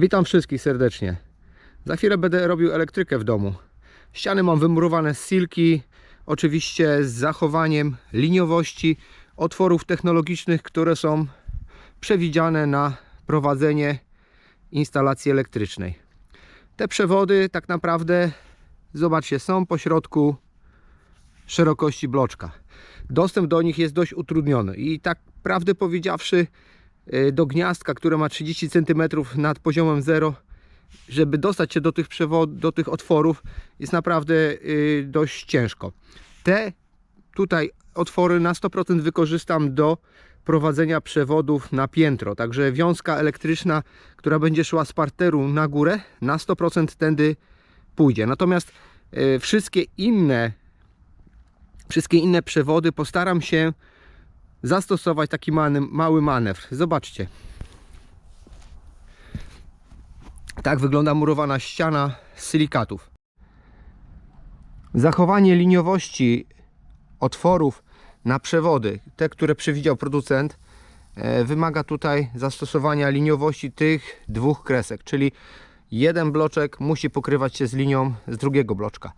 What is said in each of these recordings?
Witam wszystkich serdecznie. Za chwilę będę robił elektrykę w domu. Ściany mam wymurowane z silki, oczywiście z zachowaniem liniowości otworów technologicznych, które są przewidziane na prowadzenie instalacji elektrycznej. Te przewody tak naprawdę, zobaczcie, są po środku szerokości bloczka. Dostęp do nich jest dość utrudniony i tak prawdę powiedziawszy, do gniazdka, które ma 30 cm nad poziomem zero, żeby dostać się do tych przewod, do tych otworów jest naprawdę y, dość ciężko. Te tutaj otwory na 100% wykorzystam do prowadzenia przewodów na piętro. Także wiązka elektryczna, która będzie szła z parteru na górę, na 100% tędy pójdzie. Natomiast y, wszystkie inne wszystkie inne przewody postaram się zastosować taki mały, manewr. Zobaczcie. Tak wygląda murowana ściana z silikatów. Zachowanie liniowości otworów na przewody, te które przewidział producent, e, wymaga tutaj zastosowania liniowości tych dwóch kresek, czyli jeden bloczek musi pokrywać się z linią z drugiego bloczka.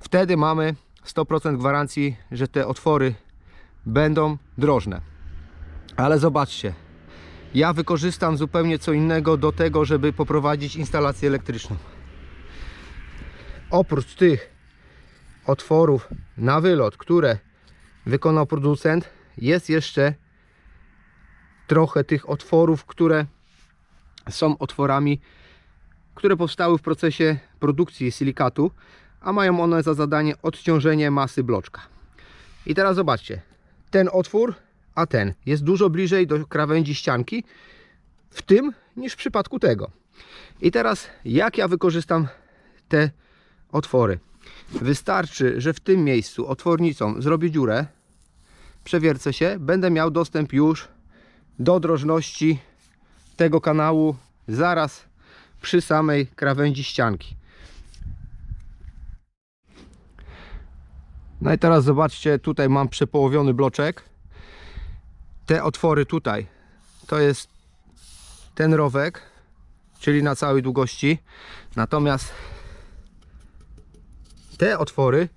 Wtedy mamy 100% gwarancji, że te otwory będą drożne. Ale zobaczcie, ja wykorzystam zupełnie co innego do tego, żeby poprowadzić instalację elektryczną. Oprócz tych otworów na wylot, które wykonał producent, jest jeszcze trochę tych otworów, które są otworami, które powstały w procesie produkcji silikatu, a mają one za zadanie odciążenie masy bloczka. I teraz zobaczcie, ten otwór, a ten jest dużo bliżej do krawędzi ścianki, w tym niż w przypadku tego. I teraz jak ja wykorzystam te otwory? Wystarczy, że w tym miejscu otwornicą zrobię dziurę, przewiercę się, będę miał dostęp już do drożności tego kanału zaraz przy samej krawędzi ścianki. No i teraz zobaczcie, tutaj mam przepołowiony bloczek. Te otwory tutaj to jest ten rowek, czyli na całej długości. Natomiast te otwory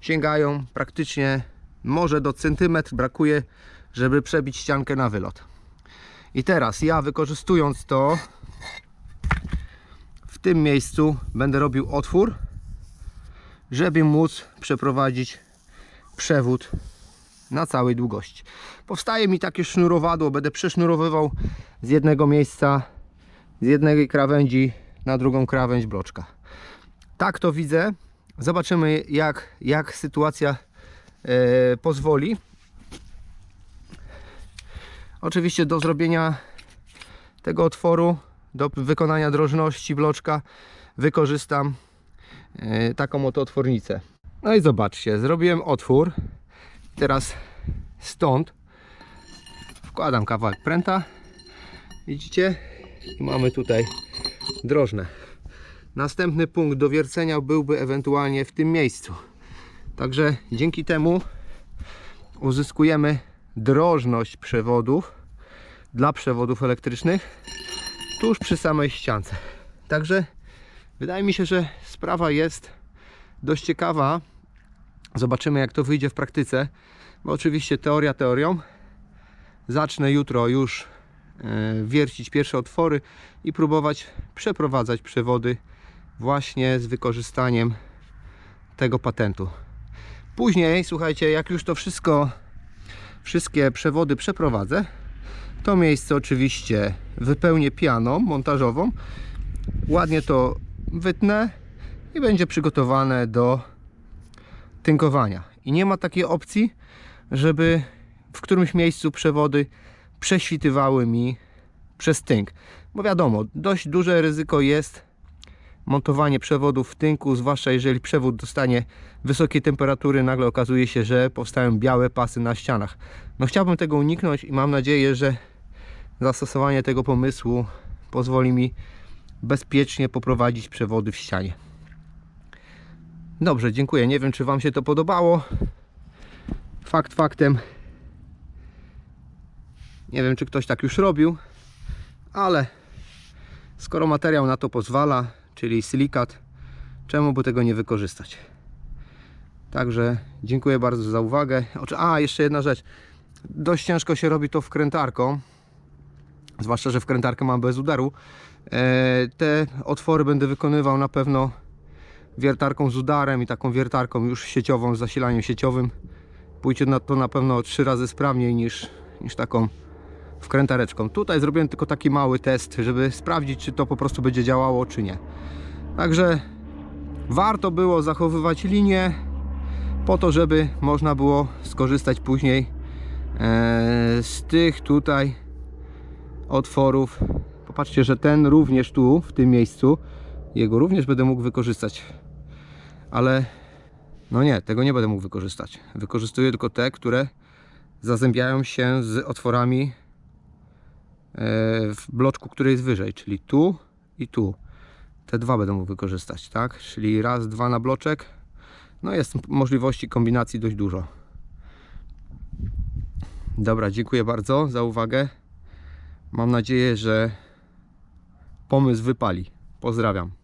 sięgają praktycznie może do centymetr brakuje, żeby przebić ściankę na wylot. I teraz ja wykorzystując to w tym miejscu będę robił otwór żeby móc przeprowadzić przewód na całej długości. Powstaje mi takie sznurowadło, będę przesznurowywał z jednego miejsca, z jednej krawędzi na drugą krawędź bloczka. Tak to widzę. Zobaczymy jak, jak sytuacja e, pozwoli. Oczywiście do zrobienia tego otworu, do wykonania drożności bloczka wykorzystam taką oto otwornicę. No i zobaczcie, zrobiłem otwór. Teraz stąd wkładam kawałek pręta. Widzicie? I mamy tutaj drożne. Następny punkt do wiercenia byłby ewentualnie w tym miejscu. Także dzięki temu uzyskujemy drożność przewodów dla przewodów elektrycznych tuż przy samej ściance. Także wydaje mi się, że sprawa jest dość ciekawa. Zobaczymy jak to wyjdzie w praktyce. Bo oczywiście teoria teorią. Zacznę jutro już e, wiercić pierwsze otwory i próbować przeprowadzać przewody właśnie z wykorzystaniem tego patentu. Później, słuchajcie, jak już to wszystko, wszystkie przewody przeprowadzę, to miejsce oczywiście wypełnię pianą montażową, ładnie to wytnę i będzie przygotowane do tynkowania. I nie ma takiej opcji, żeby w którymś miejscu przewody prześwitywały mi przez tynk. Bo wiadomo, dość duże ryzyko jest montowanie przewodów w tynku, zwłaszcza jeżeli przewód dostanie wysokiej temperatury, nagle okazuje się, że powstają białe pasy na ścianach. No chciałbym tego uniknąć i mam nadzieję, że zastosowanie tego pomysłu pozwoli mi bezpiecznie poprowadzić przewody w ścianie. Dobrze, dziękuję. Nie wiem, czy Wam się to podobało. Fakt faktem. Nie wiem, czy ktoś tak już robił, ale Skoro materiał na to pozwala, czyli silikat, czemu by tego nie wykorzystać? Także dziękuję bardzo za uwagę. A, jeszcze jedna rzecz. Dość ciężko się robi to wkrętarką. Zwłaszcza, że wkrętarkę mam bez udaru. E, Te otwory będę wykonywał na pewno wiertarką z udarem i taką wiertarką już sieciową, z zasilaniem sieciowym. Pójdzie na to na pewno trzy razy sprawniej niż, niż taką wkrętareczką. Tutaj zrobiłem tylko taki mały test, żeby sprawdzić, czy to po prostu będzie działało, czy nie. Także warto było zachowywać linię po to, żeby można było skorzystać później e, z tych tutaj otworów. Popatrzcie, że ten również tu, w tym miejscu, jego również będę mógł wykorzystać. Ale no nie, tego nie będę mógł wykorzystać. Wykorzystuję tylko te, które zazębiają się z otworami e, w bloczku, który jest wyżej, czyli tu i tu. Te dwa będę mógł wykorzystać, tak? Czyli raz, dwa na bloczek. No jest możliwości kombinacji dość dużo. Dobra, dziękuję bardzo za uwagę. Mam nadzieję, że pomysł wypali. Pozdrawiam.